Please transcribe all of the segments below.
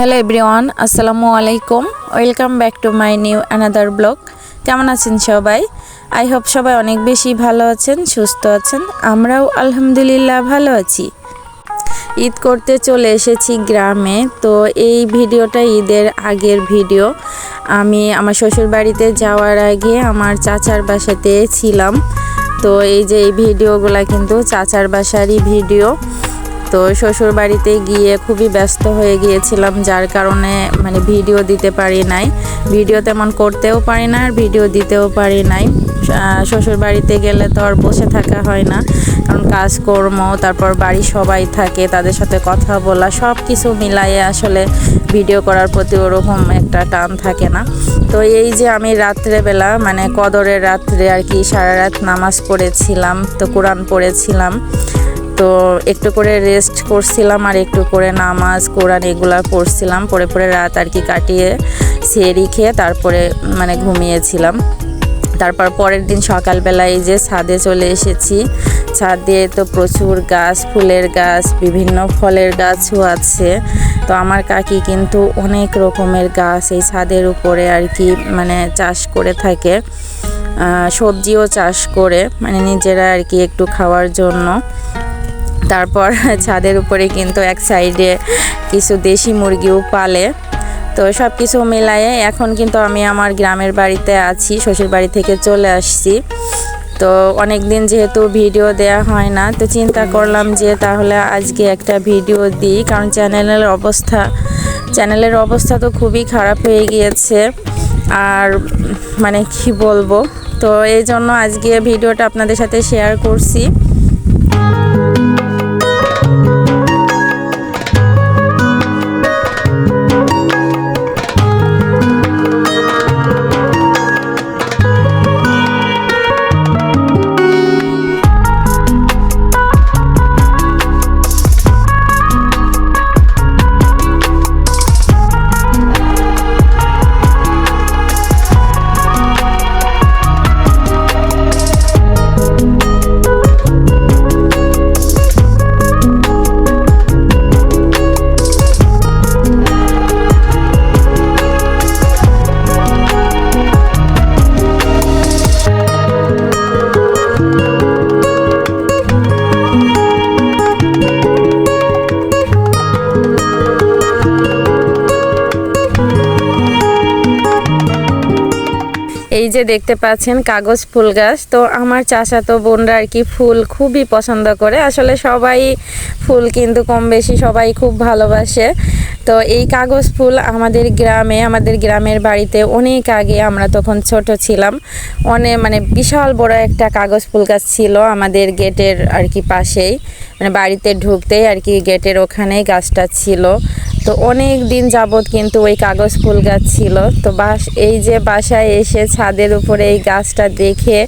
Hello everyone, আসসালামু আলাইকুম। Welcome back to my new another blog. কেমন আছেন সবাই? আই হোপ সবাই অনেক বেশি ভালো আছেন, সুস্থ আছেন। আমরাও আলহামদুলিল্লাহ ভালো আছি। ঈদ করতে চলে এসেছি গ্রামে, তো এই ভিডিওটা ঈদের আগের ভিডিও। আমি আমার শ্বশুর বাড়িতে যাওয়ার আগে আমার চাচার বাসাতে ছিলাম। তো এই যে এই ভিডিওগুলা কিন্তু চাচার বাসারই ভিডিও। তো শ্বশুর বাড়িতে গিয়ে খুবই ব্যস্ত হয়ে গিয়েছিলাম, যার কারণে মানে ভিডিও দিতে পারি নাই। ভিডিও তেমন করতেও পারি না আর ভিডিও দিতেও পারি নাই। শ্বশুর বাড়িতে গেলে তো আর বসে থাকা হয় না। কারণ কাজকর্ম, তারপর বাড়ির সবাই থাকে, তাদের সাথে কথা বলা সব কিছু মিলাইয়ে আসলে ভিডিও করার প্রতি ওরকম একটা টান থাকে না। তো এই যে আমি রাত্রেবেলা মানে কদরের রাত্রে আর কি সারা রাত নামাজ পড়েছিলাম, তো কোরআন পড়েছিলাম তো একটু করে রেস্ট করছিলাম আর একটু করে নামাজ, কোরআন এগুলা পড়ছিলাম। পরে পরে রাত আর কি কাটিয়ে সেরি খেয়ে তারপরে মানে ঘুমিয়েছিলাম। তারপর পরের দিন সকালবেলা এই যে ছাদে চলে এসেছি। ছাদে তো প্রচুর গাছ, ফুলের গাছ, বিভিন্ন ফলের গাছও আছে। তো আমার কাকি কিন্তু অনেক রকমের গাছ এই ছাদের উপরে আর কি মানে চাষ করে থাকে। সবজিও চাষ করে মানে নিজেরা আর কি একটু খাওয়ার জন্য। তারপর ছাদের উপরে কিন্তু এক সাইডে কিছু দেশি মুরগিও পালে। তো সব কিছু মিলায়ে এখন কিন্তু আমি আমার গ্রামের বাড়িতে আছি, শ্বশুর বাড়ি থেকে চলে আসছি। তো অনেক দিন যেহেতু ভিডিও দেয়া হয় না, তো চিন্তা করলাম যে তাহলে আজকে একটা ভিডিও দিই, কারণ চ্যানেলের অবস্থা চ্যানেলের অবস্থা তো খুবই খারাপ হয়ে গিয়েছে। আর মানে কি বলব? তো এই জন্য আজকে ভিডিওটা আপনাদের সাথে শেয়ার করছি। যে দেখতে পাচ্ছেন কাগজ ফুল গাছ, তো আমার চাষাতো বোনরা আর কি ফুল খুবই পছন্দ করে। আসলে সবাই ফুল কিন্তু কম বেশি সবাই খুব ভালোবাসে। তো এই কাগজ ফুল আমাদের গ্রামে, আমাদের গ্রামের বাড়িতে অনেক আগে আমরা তখন ছোট ছিলাম। অনেক মানে বিশাল বড় একটা কাগজ ফুল গাছ ছিল আমাদের গেটের আর কি পাশেই। মানে বাড়িতে ঢুকতেই আর কি গেটের ওখানেই গাছটা ছিল। তো অনেক দিন যাবত কিন্তু ওই কাগজ ফুল গাছ ছিল। তো বাস, এই যে বাসায় এসে ছাদের উপরে এই গাছটা দেখে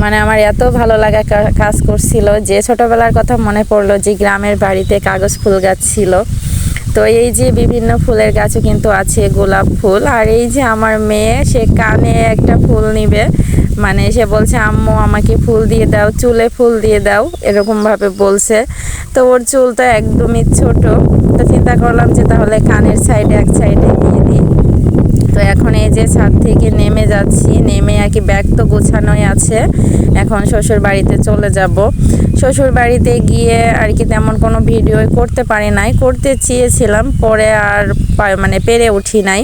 মানে আমার এত ভালো লাগা কাজ করছিল যে ছোটবেলার কথা মনে পড়ল যে গ্রামের বাড়িতে কাগজ ফুল গাছ ছিল। তো এই যে বিভিন্ন ফুলের গাছও কিন্তু আছে, গোলাপ ফুল। আর এই যে আমার মেয়ে, সে কানে একটা ফুল নিবে। মানে সে বলছে, আম্মু, আমাকে ফুল দিয়ে দাও, চুলে ফুল দিয়ে দাও। এরকমভাবে বলছে। তো ওর চুল তো একদমই ছোট। তো চিন্তা করলাম যে তাহলে কানের সাইডে, এক সাইডে তো এখন এই যে ছাদ থেকে নেমে যাচ্ছি, নেমে আর কি ব্যাগ তো গোছানোই আছে। এখন শ্বশুর বাড়িতে চলে যাব। শ্বশুর বাড়িতে গিয়ে আর কি তেমন কোনো ভিডিও করতে পারি নাই। করতে চেয়েছিলাম, পরে আর মানে পেরে উঠি নাই।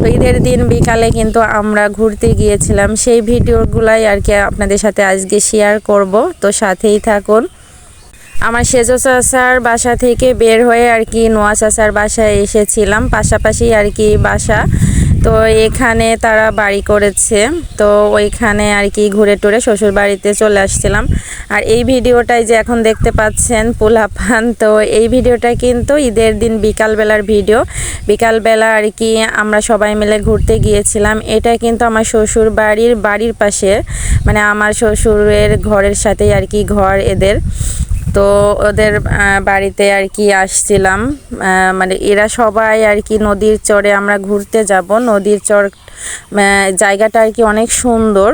তো ঈদের দিন বিকালে কিন্তু আমরা ঘুরতে গিয়েছিলাম। সেই ভিডিওগুলাই আর কি আপনাদের সাথে আজকে শেয়ার করব। তো সাথেই থাকুন। আমার সেজো চাচার বাসা থেকে বের হয়ে আর কি, নোয়া চাচার বাসায় এসেছিলাম। পাশাপাশি আর কি বাসা। তো এখানে তারা বাড়ি করেছে। তো ওইখানে আর কি ঘুরে টুরে শ্বশুর বাড়িতে চলে আসছিলাম। আর এই ভিডিওটাই যে এখন দেখতে পাচ্ছেন পোলাপান, তো এই ভিডিওটা কিন্তু ঈদের দিন বিকালবেলার ভিডিও। বিকালবেলা আর কি আমরা সবাই মিলে ঘুরতে গিয়েছিলাম। এটা কিন্তু আমার শ্বশুর বাড়ির বাড়ির পাশে মানে আমার শ্বশুরের ঘরের সাথেই আর কি ঘর এদের। তো ওদের বাড়িতে আর কি আসছিলাম। মানে এরা সবাই আর কি নদীর চরে আমরা ঘুরতে যাব। নদীর চর জায়গাটা আর কি অনেক সুন্দর।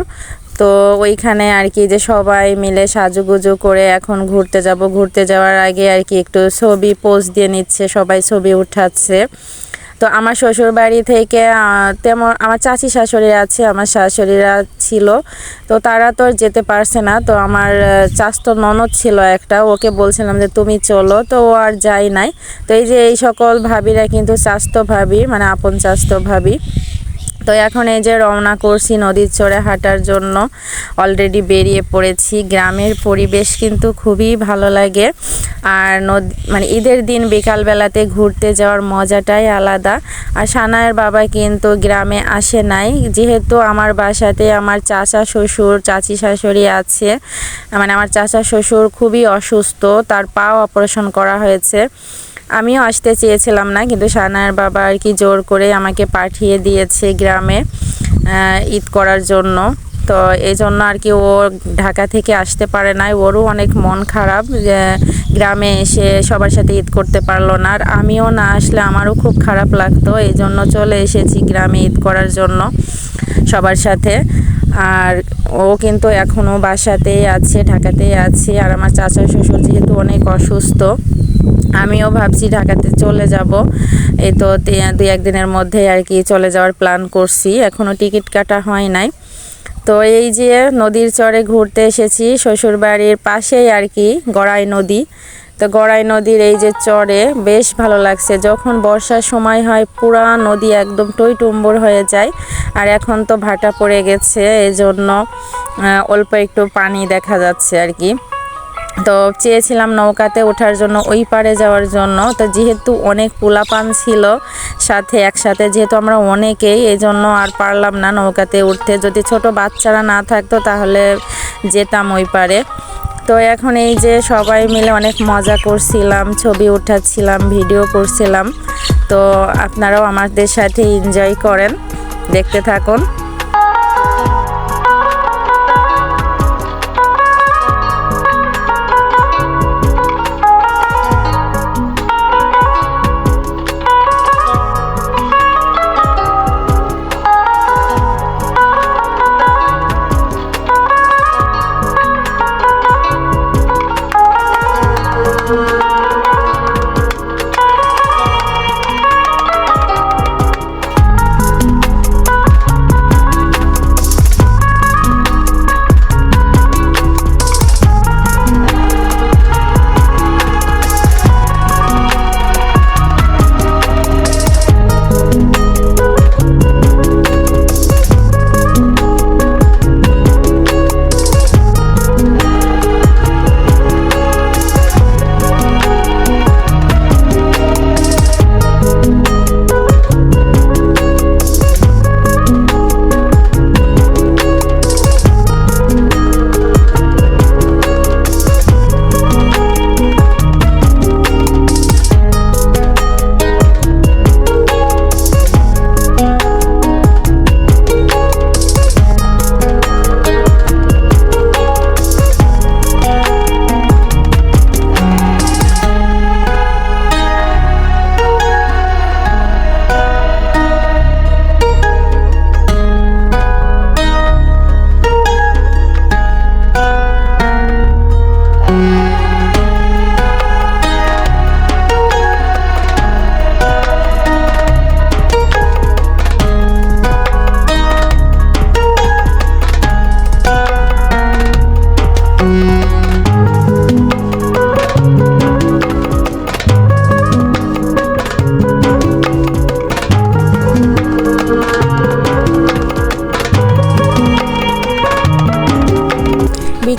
তো ওইখানে আর কি যে সবাই মিলে সাজুগুজু করে এখন ঘুরতে যাব। ঘুরতে যাওয়ার আগে আর কি একটু ছবি পোজ দিয়ে নিচ্ছে, সবাই ছবি উঠাচ্ছে। তো আমার শ্বশুর বাড়ি থেকে তেমন আমার চাচি শাশুড়ি আছে, আমার শাশুড়িরা ছিল। তো তারা তো যেতে পারছে না। তো আমার চাস্ত ননদ ছিল একটা, ওকে বলছিলাম যে তুমি চলো। তো ও আর যাই নাই। তো এই যে এই সকল ভাবিরা কিন্তু চাস্ত ভাবি মানে আপন চাস্ত ভাবি। তো এখন এই যে রওনা করছি নদীর চড়ে হাঁটার জন্য অলরেডি বেরিয়ে পড়েছি। গ্রামের পরিবেশ কিন্তু খুবই ভালো লাগে। আর নদী মানে ঈদের দিন বিকালবেলাতে ঘুরতে যাওয়ার মজাটাই আলাদা। আর সানায়ের বাবা কিন্তু গ্রামে আসে নাই। যেহেতু আমার বাসাতে আমার চাচা শ্বশুর, চাচি শাশুড়ি আছে মানে আমার চাচা শ্বশুর খুবই অসুস্থ, তার পা অপারেশন করা হয়েছে। আমিও আসতে চেয়েছিলাম না, কিন্তু সানায়ের বাবা আর কি জোর করে আমাকে পাঠিয়ে দিয়েছে গ্রামে ঈদ করার জন্য। তো এই জন্য আর কি ও ঢাকা থেকে আসতে পারে নাই। ওরও অনেক মন খারাপ গ্রামে এসে সবার সাথে ঈদ করতে পারল না। আর আমিও না আসলে আমারও খুব খারাপ লাগতো। এই জন্য চলে এসেছি গ্রামে ঈদ করার জন্য সবার সাথে। আর ও কিন্তু এখনও বাসাতেই আছে, ঢাকাতেই আছে আর আমার চাচা শ্বশুর যেহেতু অনেক অসুস্থ, আমিও ভাবছি ঢাকাতে চলে যাব। এই তো দুই একদিনের মধ্যে আর কি চলে যাওয়ার প্ল্যান করছি এখনও টিকিট কাটা হয় নাই। তো এই যে নদীর চরে ঘুরতে এসেছি, শ্বশুরবাড়ির পাশেই আর কি গড়াই নদী। তো গড়াই নদীর এই যে চরে বেশ ভালো লাগছে। যখন বর্ষার সময় হয়, পুরা নদী একদম টই টুম্বর হয়ে যায়। আর এখন তো ভাটা পড়ে গেছে এই জন্য অল্প একটু পানি দেখা যাচ্ছে আর কি। তো চেয়েছিলাম নৌকাতে ওঠার জন্য, ওই পারে যাওয়ার জন্য। তো যেহেতু অনেক পোলাপান ছিল সাথে, একসাথে যেহেতু আমরা অনেকেই এই জন্য আর পারলাম না নৌকাতে উঠতে। যদি ছোট বাচ্চারা না থাকতো, তাহলে যেতাম ওই পারে। তো এখন এই যে সবাই মিলে অনেক মজা করছিলাম, ছবি উঠাচ্ছিলাম ভিডিও করছিলাম। তো আপনারাও আমাদের সাথে এনজয় করেন, দেখতে থাকুন।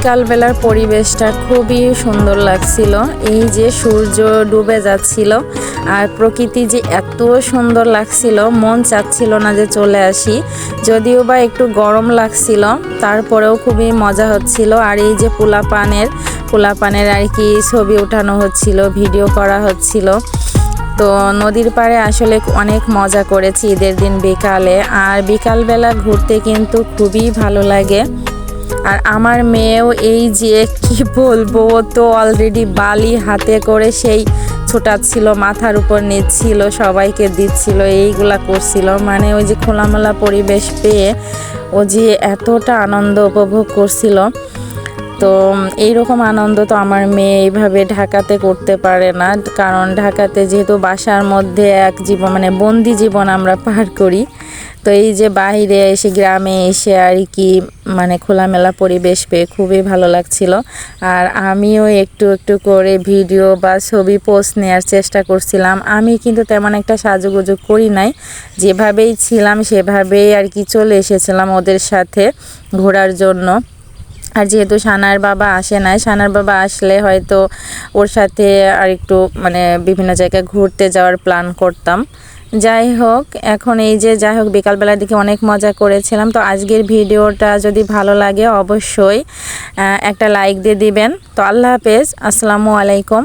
বিকালবেলার পরিবেশটা খুবই সুন্দর লাগছিল। এই যে সূর্য ডুবে যাচ্ছিল আর প্রকৃতি যে এত সুন্দর লাগছিল, মন চাচ্ছিল না যে চলে আসি। যদিও বা একটু গরম লাগছিল, তারপরেও খুবই মজা হচ্ছিল। আর এই যে পোলাপানের পোলাপানের আর কি ছবি ওঠানো হচ্ছিল, ভিডিও করা হচ্ছিল। তো নদীর পাড়ে আসলে অনেক মজা করেছি ঈদের দিন বিকালে। আর বিকালবেলা ঘুরতে কিন্তু খুবই ভালো লাগে। আর আমার মেয়েও এই যে কি বলব তো অলরেডি বালি হাতে করে সেই ছোটাচ্ছিল, মাথার উপর নিচ্ছিল, সবাইকে দিচ্ছিল, এইগুলা করছিল। মানে ওই যে খোলামেলা পরিবেশ পেয়ে ও যে এতটা আনন্দ উপভোগ করছিল। তো এইরকম আনন্দ তো আমার মেয়ে এইভাবে ঢাকাতে করতে পারে না। কারণ ঢাকাতে যেহেতু বাসার মধ্যে এক জীবন মানে বন্দি জীবন আমরা পার করি, তো এই যে বাইরে এসে গ্রামে এসে আর কি মানে খোলামেলা পরিবেশ পেয়ে খুবই ভালো লাগছিল। আর আমিও একটু একটু করে ভিডিও বা ছবি পোস্ট নেওয়ার চেষ্টা করছিলাম। আমি কিন্তু তেমন একটা সাজুগুজু করি নাই। যেভাবেই ছিলাম সেভাবেই আর কি চলে এসেছিলাম ওদের সাথে ঘোরার জন্য। আর যেহেতু সানার বাবা আসে নাই সানার বাবা আসলে হয়তো ওর সাথে আর একটু মানে বিভিন্ন জায়গায় ঘুরতে যাওয়ার প্ল্যান করতাম। যাই হোক, এখন এই যে যাই হোক, বিকালবেলার দিকে অনেক মজা করেছিলাম। তো আজকের ভিডিওটা যদি ভালো লাগে অবশ্যই একটা লাইক দিয়ে দিবেন। তো আল্লাহ হাফেজ, আসসালামু আলাইকুম।